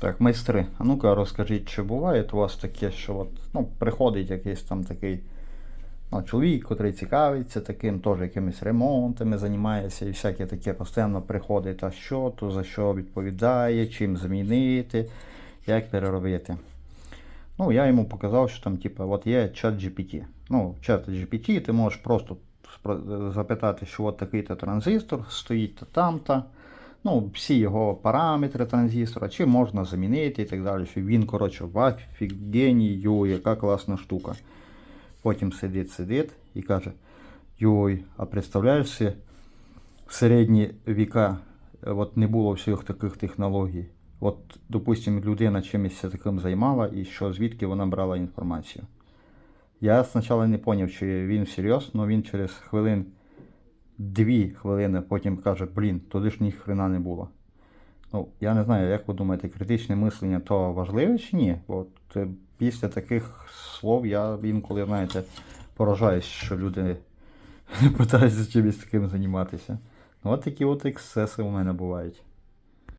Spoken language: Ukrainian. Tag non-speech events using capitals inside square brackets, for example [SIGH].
Так, майстри, а ну-ка розкажіть, чи буває у вас таке, що от, ну, приходить якийсь там такий ну, чоловік, котрий цікавиться таким, теж якимись ремонтами займається і всяке таке постійно приходить, а що, то за що відповідає, чим замінити, як переробити. Ну, я йому показав, що там, типу, от є чат GPT. Ну, чат GPT ти можеш просто запитати, що от такий-то транзистор стоїть то там-то. Ну, всі його параметри транзистора, чи можна замінити і так далі. Що він, коротше, в офігенні, яка класна штука. Потім сидить, сидить і каже: Йой, а представляєш, в середні віка от не було всіх таких технологій. От, допустимо, людина чимось таким займала, і що звідки вона брала інформацію. Я спочатку не зрозумів, чи він всерйоз, але він через хвилин дві хвилини потім каже, блін, туди ж ні хрена не було. Ну, я не знаю, як ви думаєте, критичне мислення то важливе чи ні? От після таких слов я інколи, знаєте, поражаюсь, що люди [LAUGHS] питаються чимось таким займатися. Ну, от такі от ексцеси у мене бувають.